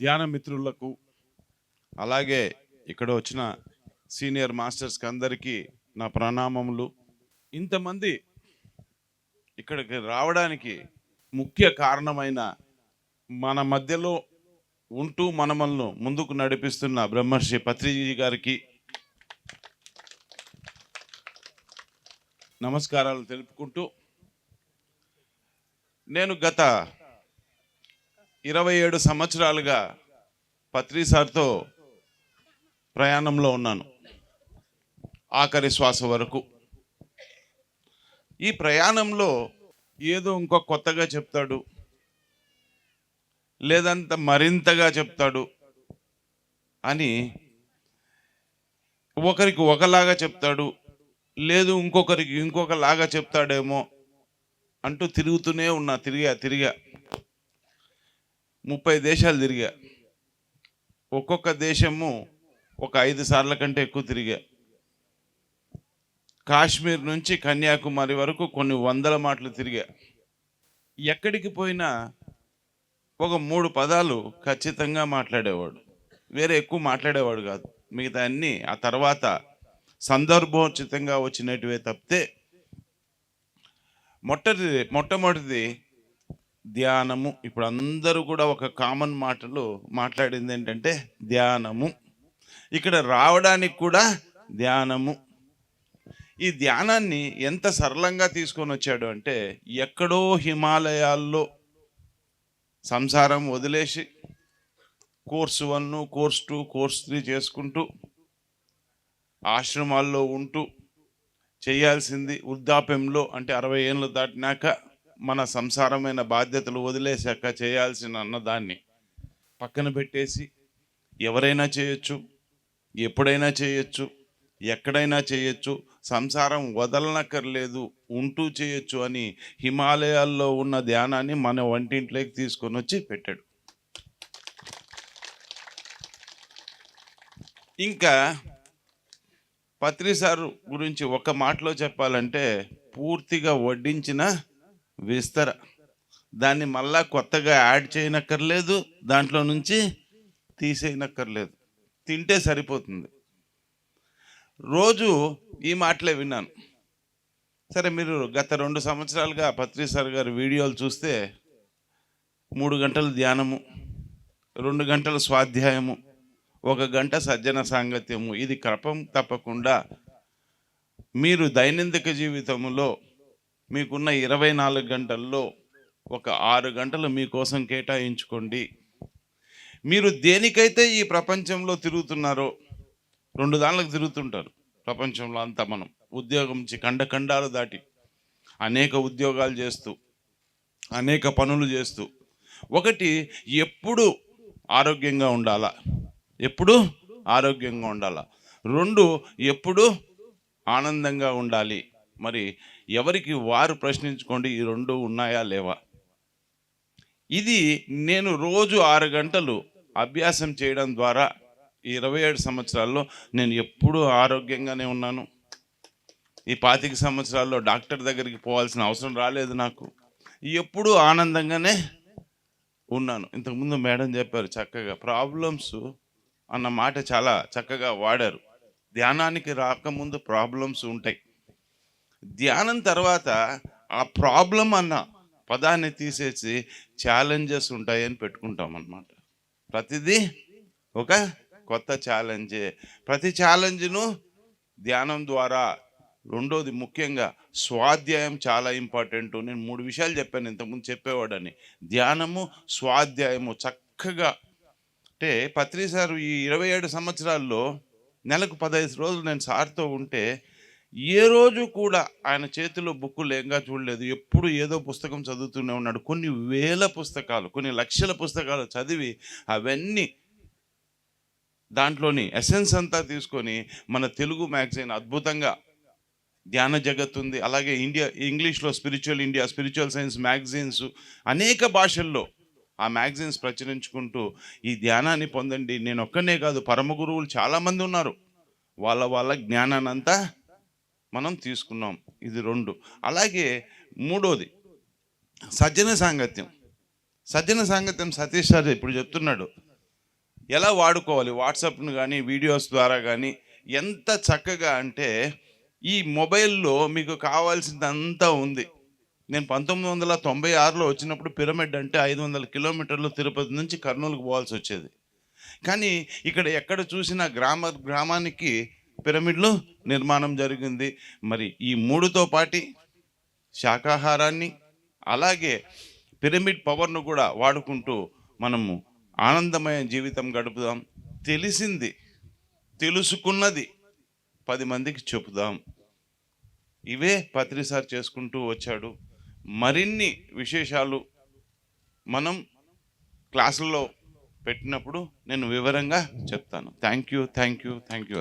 ధ్యాన మిత్రులకు అలాగే ఇక్కడ వచ్చిన సీనియర్ మాస్టర్స్కి అందరికీ నా ప్రణామములు. ఇంతమంది ఇక్కడికి రావడానికి ముఖ్య కారణమైన మన మధ్యలో ఉంటూ మనమల్ని ముందుకు నడిపిస్తున్న బ్రహ్మర్షి పత్రిజీ గారికి నమస్కారాలు తెలుపుకుంటూ నేను గత ఇరవై ఏడు సంవత్సరాలుగా పత్రిసార్తో ప్రయాణంలో ఉన్నాను. ఆఖరి శ్వాస వరకు. ఈ ప్రయాణంలో ఏదో ఇంకో కొత్తగా చెప్తాడు. లేదంత మరింతగా చెప్తాడు అని ఒకరికి ఒకలాగా చెప్తాడు. లేదు ఇంకొకరికి ఇంకొకలాగా చెప్తాడేమో అంటూ తిరుగుతూనే ఉన్నా తిరిగా తిరిగా. ముప్పై దేశాలు తిరిగా. ఒక్కొక్క దేశము ఒక ఐదు సార్ల కంటే ఎక్కువ తిరిగా. కాశ్మీర్ నుంచి కన్యాకుమారి వరకు కొన్ని వందల మాటలు తిరిగా. ఎక్కడికి పోయినా ఒక మూడు పదాలు ఖచ్చితంగా మాట్లాడేవాడు. వేరే ఎక్కువ మాట్లాడేవాడు కాదు. మిగతా అన్నీ ఆ తర్వాత సందర్భోచితంగా వచ్చినటివే తప్పితే మొట్టది మొట్టమొదటిది ధ్యానము. ఇప్పుడు అందరూ కూడా ఒక కామన్ మాటలు మాట్లాడింది ఏంటంటే ధ్యానము. ఇక్కడ రావడానికి కూడా ధ్యానము. ఈ ధ్యానాన్ని ఎంత సరళంగా తీసుకొని వచ్చాడు అంటే ఎక్కడో హిమాలయాల్లో సంసారం వదిలేసి course one course two course three చేసుకుంటూ ఆశ్రమాల్లో ఉంటూ చేయాల్సింది వృద్ధాప్యంలో అంటే అరవై ఏళ్ళు దాటినాక మన సంసారమైన బాధ్యతలు వదిలేశాక చేయాల్సిన అన్నదాన్ని పక్కన పెట్టేసి ఎవరైనా చేయొచ్చు ఎప్పుడైనా చేయొచ్చు ఎక్కడైనా చేయొచ్చు సంసారం వదలనక్కర్లేదు ఉంటూ చేయొచ్చు అని హిమాలయాల్లో ఉన్న ధ్యానాన్ని మన వంటింట్లోకి తీసుకొని వచ్చి పెట్టాడు. ఇంకా పత్రిసారు గురించి ఒక మాటలో చెప్పాలంటే పూర్తిగా వడ్డించిన విస్తర. దాన్ని మళ్ళా కొత్తగా యాడ్ చేయనక్కర్లేదు దాంట్లో నుంచి తీసేయనక్కర్లేదు. తింటే సరిపోతుంది. రోజు ఈ మాటలే విన్నాను. సరే మీరు గత రెండు సంవత్సరాలుగా పత్రి సార్ గారి వీడియోలు చూస్తే మూడు గంటలు ధ్యానము రెండు గంటలు స్వాధ్యాయము ఒక గంట సజ్జన సాంగత్యము. ఇది క్రమం తప్పకుండా మీరు దైనందిక జీవితంలో మీకున్న ఇరవై నాలుగు గంటల్లో ఒక ఆరు గంటలు మీకోసం కేటాయించుకోండి. మీరు దేనికైతే ఈ ప్రపంచంలో తిరుగుతున్నారో రెండు దానిలకు తిరుగుతుంటారు. ప్రపంచంలో అంతా మనం ఉద్యోగం నుంచి ఖండఖండాలు దాటి అనేక ఉద్యోగాలు చేస్తూ అనేక పనులు చేస్తూ ఒకటి ఎప్పుడు ఆరోగ్యంగా ఉండాలా? ఎప్పుడు ఆరోగ్యంగా ఉండాలా? రెండు ఎప్పుడు ఆనందంగా ఉండాలి? మరి ఎవరికి వారు ప్రశ్నించుకోండి ఈ రెండు ఉన్నాయా లేవా? ఇది నేను రోజు ఆరు గంటలు అభ్యాసం చేయడం ద్వారా ఈ ఇరవై ఏడు సంవత్సరాల్లో నేను ఎప్పుడూ ఆరోగ్యంగానే ఉన్నాను. ఈ పాతిక సంవత్సరాల్లో డాక్టర్ దగ్గరికి పోవాల్సిన అవసరం రాలేదు నాకు. ఎప్పుడూ ఆనందంగానే ఉన్నాను. ఇంతకుముందు మేడం చెప్పారు చక్కగా ప్రాబ్లమ్స్ అన్న మాట చాలా చక్కగా వాడారు. ధ్యానానికి రాకముందు ప్రాబ్లమ్స్ ఉంటాయి. ధ్యానం తర్వాత ఆ ప్రాబ్లం అన్న పదాన్ని తీసేసి ఛాలెంజెస్ ఉంటాయని పెట్టుకుంటాం అన్నమాట ప్రతిదీ ఒక కొత్త ఛాలెంజే. ప్రతి ఛాలెంజ్ను ధ్యానం ద్వారా రెండోది ముఖ్యంగా స్వాధ్యాయం చాలా ఇంపార్టెంట్. నేను మూడు విషయాలు చెప్పాను ఇంతకుముందు చెప్పేవాడని. ధ్యానము స్వాధ్యాయము చక్కగా. అంటే పత్రి సార్ ఈ ఇరవై ఏడు సంవత్సరాల్లో నెలకు పదహైదు రోజులు నేను సార్తో ఉంటే ఏ రోజు కూడా ఆయన చేతిలో బుక్ లేంగా చూడలేదు. ఎప్పుడు ఏదో పుస్తకం చదువుతూనే ఉన్నాడు. కొన్ని వేల పుస్తకాలు కొన్ని లక్షల పుస్తకాలు చదివి అవన్నీ దాంట్లోని ఎసెన్స్ అంతా తీసుకొని మన తెలుగు మ్యాగజైన్ అద్భుతంగా ధ్యాన జగత్ ఉంది. అలాగే ఇండియా ఇంగ్లీష్లో spiritual India spiritual science magazines అనేక భాషల్లో ఆ మ్యాగజైన్స్ ప్రచురించుకుంటూ ఈ ధ్యానాన్ని పొందండి. నేను ఒక్కనే కాదు పరమ గురువులు చాలామంది ఉన్నారు. వాళ్ళ వాళ్ళ జ్ఞానాన్నంతా మనం తీసుకున్నాం. ఇది రెండు. అలాగే మూడోది సజ్జన సాంగత్యం. సజ్జన సాంగత్యం సతీష్ సార్ ఇప్పుడు చెప్తున్నాడు. ఎలా వాడుకోవాలి? వాట్సాప్ను కానీ వీడియోస్ ద్వారా కానీ ఎంత చక్కగా అంటే ఈ మొబైల్లో మీకు కావాల్సిందంతా ఉంది. నేను పంతొమ్మిది వందల తొంభై ఆరులో వచ్చినప్పుడు పిరమిడ్ అంటే ఐదు వందల కిలోమీటర్లు తిరుపతి నుంచి కర్నూలుకు పోవాల్సి వచ్చేది. కానీ ఇక్కడ ఎక్కడ చూసినా గ్రామ గ్రామానికి పిరమిడ్లు నిర్మాణం జరిగింది. మరి ఈ మూడుతో పాటి శాకాహారాన్ని అలాగే పిరమిడ్ పవర్ను కూడా వాడుకుంటూ మనము ఆనందమయ జీవితం గడుపుదాం. తెలిసింది తెలుసుకున్నది పది మందికి చెబుదాం. ఇవే పత్రిసార్ చేసుకుంటూ వచ్చాడు. మరిన్ని విశేషాలు మనం క్లాసుల్లో పెట్టినప్పుడు నేను వివరంగా చెప్తాను. Thank you thank you thank you.